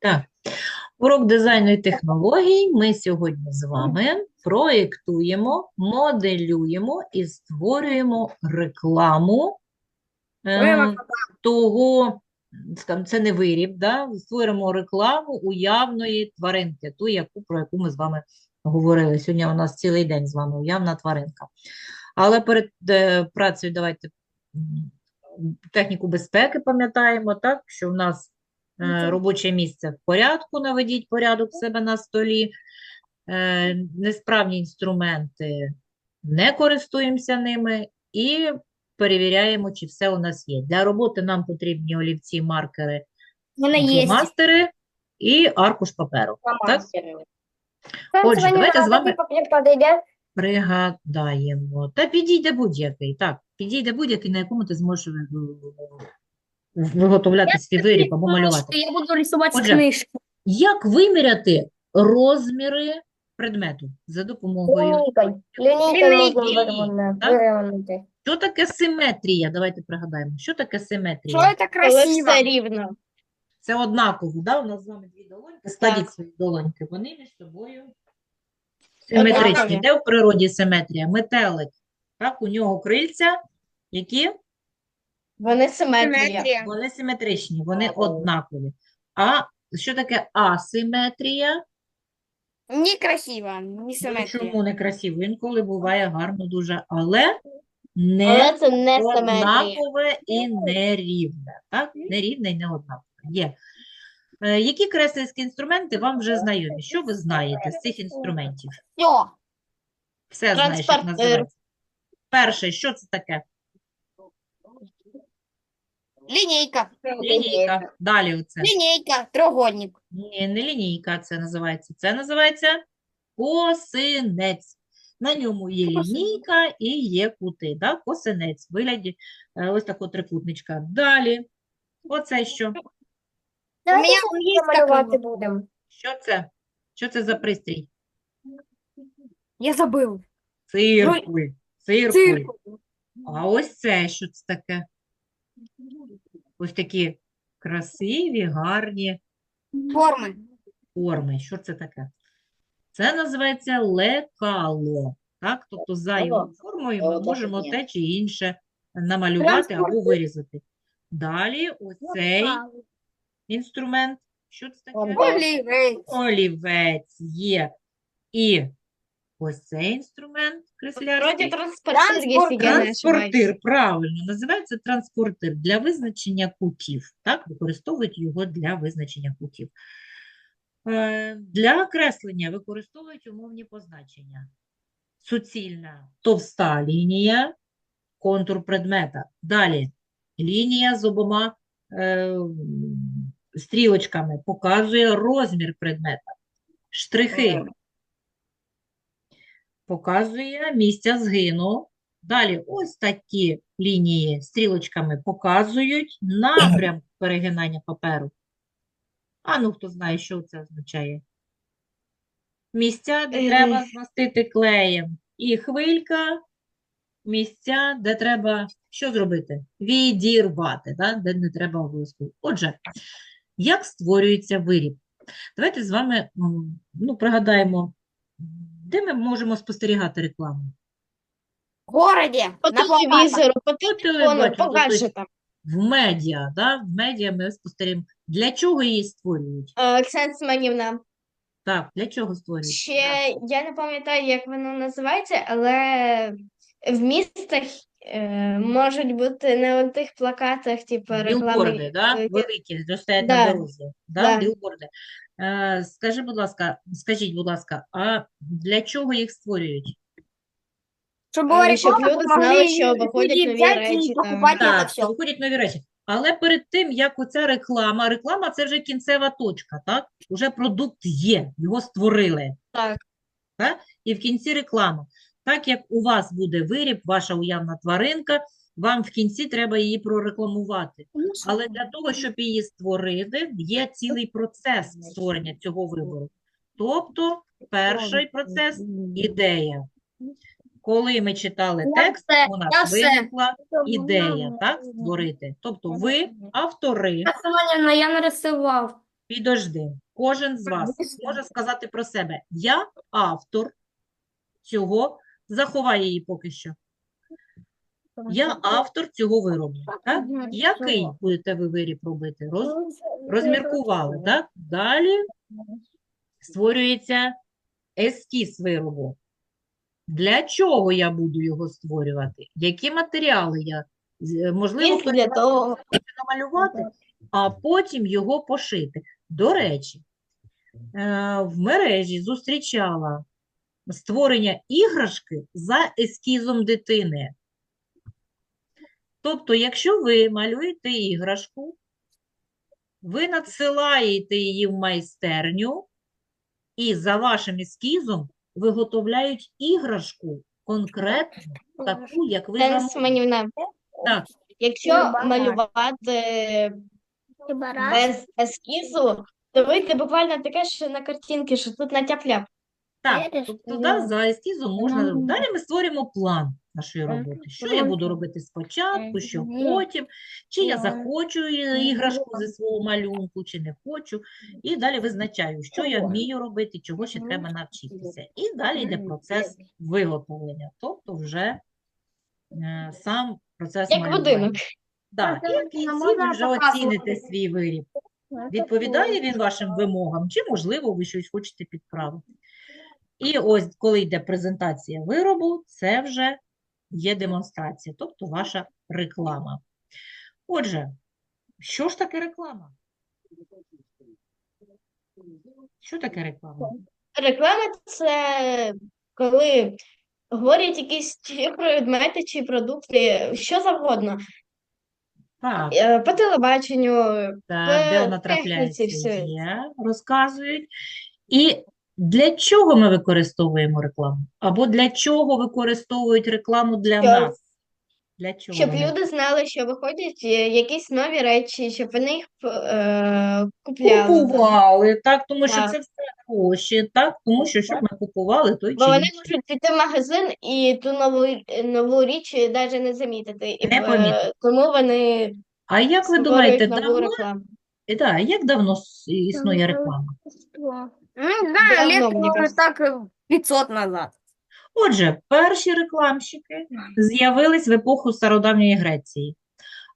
Так, урок дизайну і технологій. Ми сьогодні з вами проєктуємо, моделюємо і створюємо рекламу е, того, скажімо, це не виріб, да? Створимо рекламу уявної тваринки, ту, яку, про яку ми з вами говорили. Сьогодні у нас цілий день з вами уявна тваринка. Але перед е, працею давайте техніку безпеки пам'ятаємо, так, що в нас. Робоче місце в порядку, наведіть порядок в себе на столі, е, несправні інструменти, не користуємося ними і перевіряємо, чи все у нас є. Для роботи нам потрібні олівці, маркери, фломастери і аркуш паперу. Так? Отже, давайте з вами пригадаємо. Та підійде будь-який. Так, підійде будь-який, на якому ти зможеш ви- виготовляти свій виріб або малювати. Я буду рисувати Отже, книжки. Як виміряти розміри предмету за допомогою? Лінійкою. Що таке симетрія? Давайте пригадаємо. Що таке симетрія? Що це красиво? рівно. Це однаково, да? У нас з вами дві долоньки. Складіть свої долоньки. Вони між собою симетричні. Де в природі симетрія? Метелик. Так, у нього крильця, які Вони симетрія. Симетрія. вони симетричні, вони однакові. А що таке асиметрія? Не красиво, не симетрія. Чому не красиво? Інколи буває гарно дуже, але не Але це не симетрія. однакове і нерівне. Так? Нерівне і не однакове. Є. Е, Які креслерські інструменти вам вже знайомі? Що ви знаєте з цих інструментів? Все. Все знаєш, як Транспортир. називається. Перше, що це таке? Лінійка. Лінійка. Далі оце. Лінійка. Треугольник. Ні, не лінійка це називається. Це називається косинець. На ньому є лінійка і є кути. Да? Косинець. В вигляді е, ось такого трикутничка. Далі. Оце що? У мене є малювати будемо. Що це? Що це за пристрій? Я забив. Циркуль. Циркуль. Циркуль. А ось це що це таке? Ось такі красиві, гарні Форми. форми. Що це таке? Це називається лекало. Так? Тобто за його формою ми можемо те чи інше намалювати або вирізати. Далі ось цей інструмент. Що це таке? Олівець. Олівець є. І ось цей інструмент Вроді креслярський. транспортир, якщо я не ошибаюсь. Транспортир, правильно, називається транспортир для визначення кутів. Так, використовують його для визначення кутів. Е, Для креслення використовують умовні позначення. Суцільна товста лінія, контур предмета. Далі лінія з обома е, стрілочками показує розмір предмета. Штрихи показує місця згину. Далі ось такі лінії стрілочками показують напрям перегинання паперу. А ну, хто знає, що це означає? Місця, де Е. треба змастити клеєм. І хвилька, місця, де треба що зробити? Відірвати, да? Де не треба обов'язково. Отже, як створюється виріб? Давайте з вами ну, пригадаємо, де ми можемо спостерігати рекламу? В городі. По На телевізору, по телефону, телебаченню, по тобто гаджетам. в медіа, да? В медіа ми спостерігаємо. Для чого її створюють? Е, Оксана Семенівна, Так, для чого створюють? ще я не пам'ятаю, як воно називається, але в містах е, можуть бути не у тих плакатах, типу Білборди, реклами. да? е, Великі, що стоять на Да, дорозі. Да? да. Білборди. Е, скажи, будь ласка, скажіть, будь ласка, а для чого їх створюють? Щоб Е, була щоб реклама, люди могли знали, що виходять нові взяти речі там. покупати це Так, все. що виходять нові речі. Але перед тим, як оця реклама, реклама це вже кінцева точка, так? Уже продукт є, його створили. Так. Так? І в кінці реклама. Так як у вас буде виріб, ваша уявна тваринка, вам в кінці треба її прорекламувати. Але для того, щоб її створити, є цілий процес створення цього вибору. Тобто, перший процес – ідея. Коли ми читали текст, у нас виникла ідея, так, створити. Тобто ви, автори, я нарисував. Підожди. Кожен з вас може сказати про себе. Я автор цього. Заховай її поки що. Я автор цього виробу. Так? Який будете ви виріб робити? Роз... Розміркували, так? Далі створюється ескіз виробу. Для чого я буду його створювати? Які матеріали я, можливо, для того. намалювати, а потім його пошити. До речі, е, в мережі зустрічала створення іграшки за ескізом дитини. Тобто, якщо ви малюєте іграшку, ви надсилаєте її в майстерню, і за вашим ескізом виготовляють іграшку конкретну, таку, як ви. Семенівна, Так, якщо малювати без ескізу, то вийде буквально таке, що на картинці, що тут натяп-ляп. Так, Видиш, тобто і да, за ескізом можна. Мгм. Далі ми створюємо план нашої Мгм. роботи. Що я буду робити спочатку, що Мгм. потім, чи я захочу і- іграшку зі свого малюнку, чи не хочу. І далі визначаю, що я вмію робити, чого ще треба навчитися. І далі йде процес виготовлення, тобто вже е, сам процес Як малювання. будинок. Так, і в кінці ви вже оціните свій виріб. Відповідає він вашим вимогам, чи, можливо, ви щось хочете підправити. І ось, коли йде презентація виробу, це вже є демонстрація, тобто ваша реклама. Отже, що ж таке реклама? Що таке реклама? Реклама це коли говорять якісь чи предмети чи продукти, що завгодно. Так, Е, По телебаченню, так, де в вона трапляється, все. є, розказують. І для чого ми використовуємо рекламу? Або для чого використовують рекламу для Щоб- нас? Для чого щоб вони? люди знали, що виходять е, якісь нові речі, щоб вони їх е, купляли. Купували, так, тому що Так. це все гроші, так, тому що щоб ми купували той Бо чи вони інший. можуть піти в магазин і ту нову, нову річ навіть не замітити. І, Не е, помітити. Тому вони А як ви створюють думаєте, нову давно, рекламу. е, да, як давно с- існує реклама? Ну, не Давно, лет, мне может, кажется. так э, 500 назад. Отже, перші рекламщики з'явились в епоху стародавньої Греції.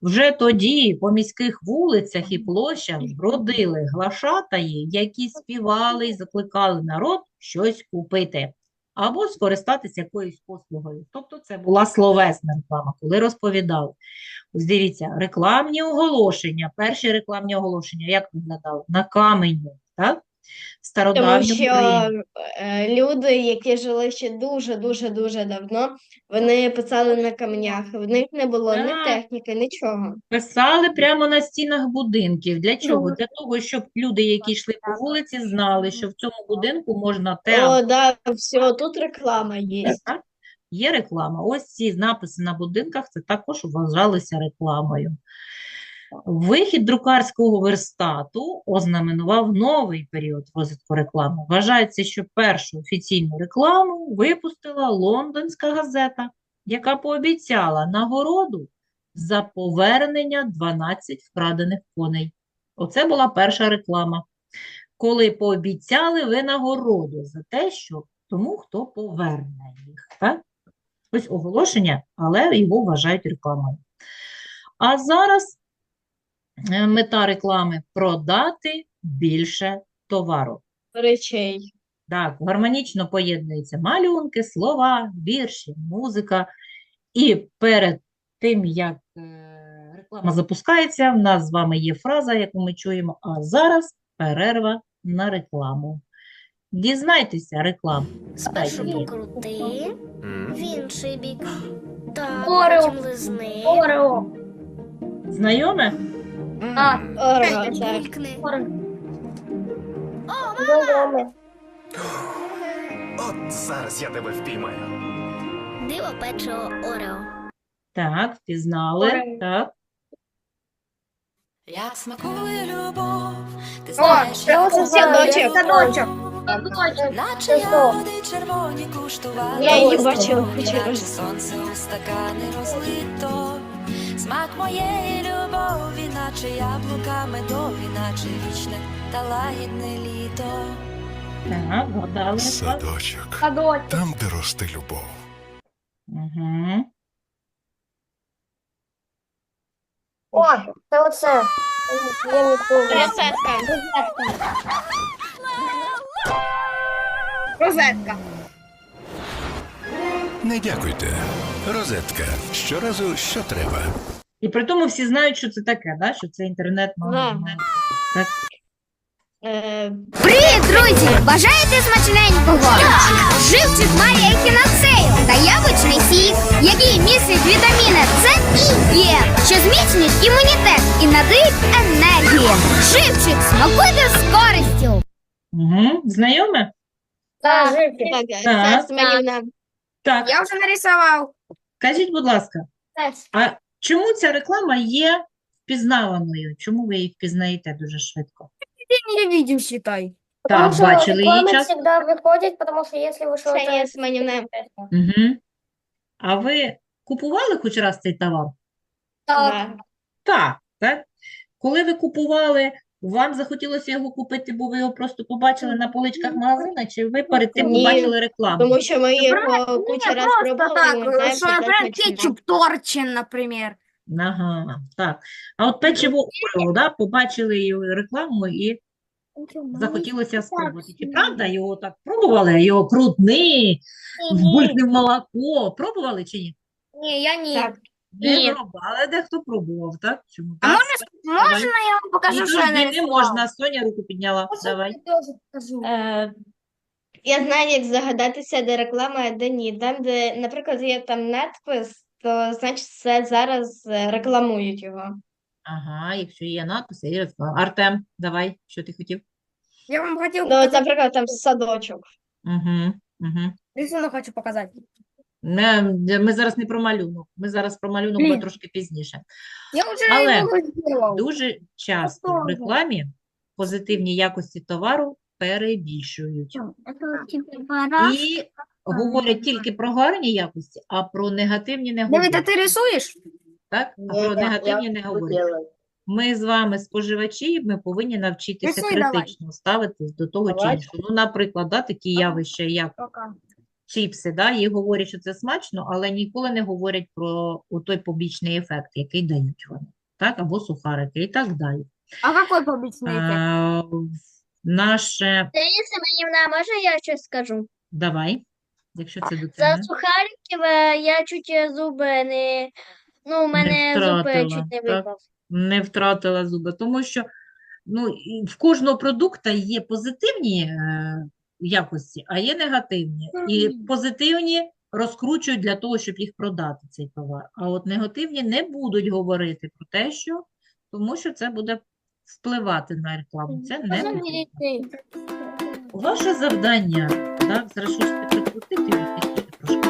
Вже тоді по міських вулицях і площах бродили глашатаї, які співали і закликали народ щось купити або скористатися якоюсь послугою. Тобто це була словесна реклама, коли розповідали. Ось дивіться, рекламні оголошення, перші рекламні оголошення, як виглядали? На камені, так? Тому що Римі. е, люди, які жили ще дуже-дуже дуже давно, вони писали на каменях. В них не було ні Так. техніки, нічого. Писали прямо на стінах будинків. Для чого? Ну. Для того, щоб люди, які йшли по вулиці, знали, що в цьому будинку можна те О, да, все, тут реклама є. Так? Є реклама. Ось ці написи на будинках це також вважалися рекламою. Вихід друкарського верстату ознаменував новий період розвитку реклами. Вважається, що першу офіційну рекламу випустила лондонська газета, яка пообіцяла нагороду за повернення 12 вкрадених коней. Оце була перша реклама, коли пообіцяли винагороду за те, що тому, хто поверне їх. Так? Ось оголошення, але його вважають рекламою. А зараз мета реклами – продати більше товару. Речей. Так, гармонічно поєднуються малюнки, слова, вірші, музика. І перед тим, як е, реклама запускається, в нас з вами є фраза, яку ми чуємо, а зараз перерва на рекламу. Дізнайтеся рекламу. Спершу покрути в інший бік. Так, потім лизни. Орео. Знайоме? А, Ей, так. кулькни. От зараз я тебе впіймаю. Диво печиво Орео. Так, впізнали. Орео. Так. Як смакує любов, ти О, знаєш, це як ось садочок. садочок. наче ягоди червоні куштувати. Я її бачила Як сонце у стакани розлито, Смак моєї любові, наче яблука медові, наче вічне та лагідне літо. Так, вгадали. Садочок. Садочок. Там, де росте любов. Угу. О, це оце. Я ніколи. Розетка. Розетка. Не дякуйте. Розетка. Щоразу, що треба. І при тому всі знають, що це таке, да? що це інтернет-магазин. Так. Е, Привіт, друзі! Бажаєте смачненького? Живчик має ехінацею та яблучний сік, який містить вітаміни С і Е, що зміцнюють імунітет і надають енергії. Живчик смакуйте з користю. Угу. Знайоме? Так, так, Так. Так. Я вже нарисував. Скажіть, будь ласка, а чому ця реклама є впізнаваною? Чому ви її впізнаєте дуже швидко? Ти не видів, считай. Так, бачили її час? всегда выходят, потому что если вы Ксенія Семенівна. Угу. А ви купували хоч раз цей товар? Так. Так, так. Коли ви купували, вам захотілося його купити, бо ви його просто побачили на поличках магазина, чи ви перед тим Ні, побачили рекламу? Тому що ми його кучу раз Просто пробували, ми так, що бренд смачне. кетчуп торчин, наприклад. Ага, так. А от печиво Орео, да, побачили його рекламу і захотілося спробувати. Чи правда його так пробували? Його крутний, вбулькне в молоко. Пробували чи ні? Ні, я ні. Так. Не Ні. пробували, але дехто пробував, так? Чому А так? Можна я вам покажу, що я Ні, не можна. Соня руку підняла. Давай. Е, Я знаю, як загадатися, де реклама, а де ні. Там, де, наприклад, є там надпис, то значить це зараз е, рекламують його. Ага, якщо є надпис, є реклама. Артем, давай, що ти хотів? Я вам хотів Ну, наприклад, там садочок. Угу, угу. Рисунок хочу показати. Не, ми зараз не про малюнок. Ми зараз про малюнок буде трошки пізніше. Я вже Але його. Дуже часто в рекламі позитивні якості товару перебільшують. І говорять тільки про гарні якості, а про негативні не говорять. ти рисуєш? Так? А про негативні не говорять. Ми з вами, споживачі, ми повинні навчитися Рисуй давай. критично ставитись до того чи іншого. Ну, наприклад, да, такі явища, як Пока. Чіпси, да, їй говорять, що це смачно, але ніколи не говорять про той побічний ефект, який дають вони, так, або сухарики і так далі. А какой побічний ефект? А, наше, Сергій Семенівна, можна я щось скажу? давай, якщо це до За тебе. сухариків е, я чуть е, зуби не. Ну, у мене зуби втратила, чуть не так? випав. не втратила зуби, тому що ну, і в кожного продукту є позитивні е, якості, а є негативні. І позитивні розкручують для того, щоб їх продати, цей товар. А от негативні не будуть говорити про те, що тому що це буде впливати на рекламу. Це не потрібно. Ваше завдання, так, зараз щось прикрутити, трошки.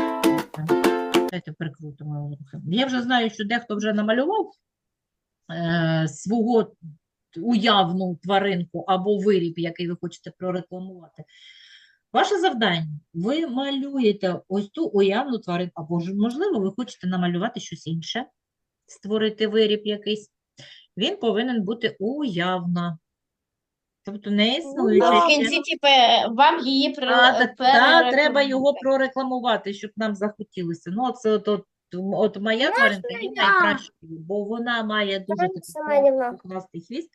Давайте прикрутимо. Я вже знаю, що дехто вже намалював е, свого уявну тваринку або виріб, який ви хочете прорекламувати. Ваше завдання, ви малюєте ось ту уявну тваринку, або ж, можливо, ви хочете намалювати щось інше, створити виріб якийсь. Він повинен бути уявно. Тобто не існуючий. А в кінці, типу, вам її при... А, та, та, треба його прорекламувати, щоб нам захотілося. Ну, це от, от, от моя тваринка є я? бо вона має дуже такий Семенівна. хвіст.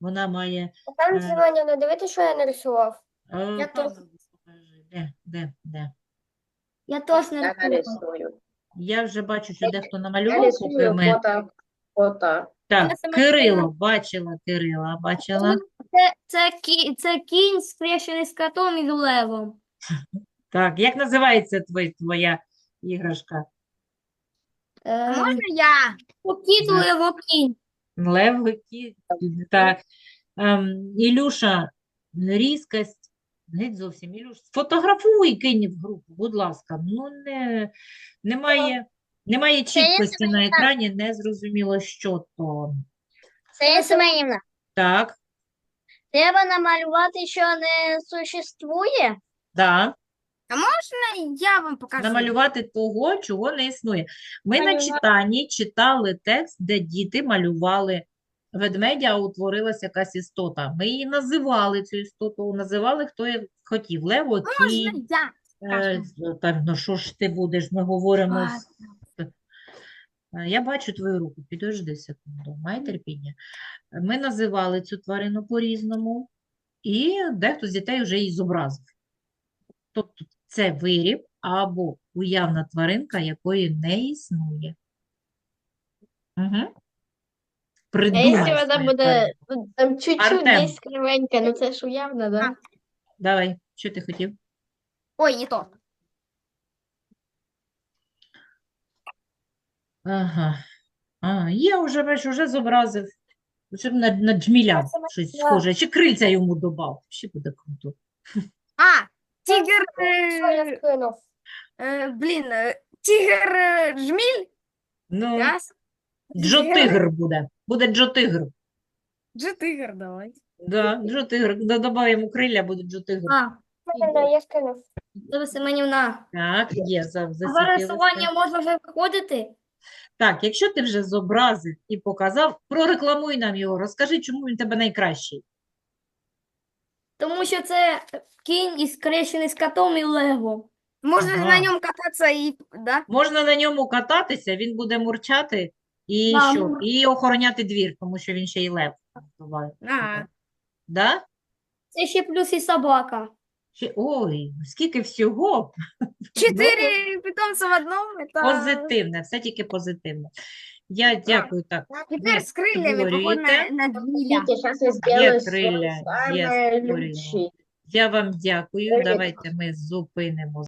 Вона має. Там Е. Семенівна, дивіться, що я нарисував. е, Я покажи, Де, де, де? Я теж нарисував. Я вже бачу, що дехто намалював, поки ми. Так, Я сама Кирило, бачила Кирила, бачила. Це, це, кі, це кінь скрещений з котом і з левом. Так, як називається твоя, твоя іграшка? Можна я? Кіт, Да. лево, кінь. Лев, кі- так. Ем, Ілюша, різкость, геть зовсім, Ілюш, сфотографуй, кинь в групу, будь ласка. Ну, не, немає, немає чіткості на екрані, не зрозуміло, що то. Сергій Семенівна, Так, треба намалювати, що не существує. да. А можна я вам покажу? Намалювати того, чого не існує. Ми на читанні читали текст, де діти малювали ведмедя, утворилася якась істота. Ми її називали, цю істоту, називали хто як хотів. Лево, кінь, я? е, там, ну що ж ти будеш, ми говоримо з... Е, Я бачу твою руку, підожди секунду, май терпіння. Ми називали цю тварину по-різному, і дехто з дітей вже її зобразив. Тобто це виріб або уявна тваринка, якої не існує. Угу. А Придумай якщо вона буде ну, там чуть-чуть Артем. десь кривенька, ну це ж уявно, да? Давай, що ти хотів? Ой, не то. Ага. А, я вже, бачу, вже зобразив. Щоб на, на джміля щось схоже. Чи крильця йому добав. Ще буде круто. А, тигр, Що я е, скинув? е, блін, е, тигр е, жміль, Ну, раз. Джо-тигр буде. Буде Джо-тигр. Же тигр, давай. Да, Джо-тигр. Додаємо крилля, буде Джо-тигр. А, Я скинув. Люба Семенівна, Так, є, за- а засвітилося. рисування можна вже виходити? Так, якщо ти вже зобразив і показав, прорекламуй нам його, розкажи, чому він тебе найкращий. Тому що це кінь із скрещений з котом і Лего. Можна Ага. на ньому кататися і, да? Можна на ньому кататися, він буде мурчати і Да, що? І охороняти двір, тому що він ще й лев. буває. Ага. Да? Це ще плюс і собака. Ще, ой, скільки всього Чотири питомця в одному, це... позитивне, все тільки позитивне. Я дякую так. Тепер з крилями, поход на, на джміля. Сейчас я сделаю. Я вам дякую. Давайте ми зупинимо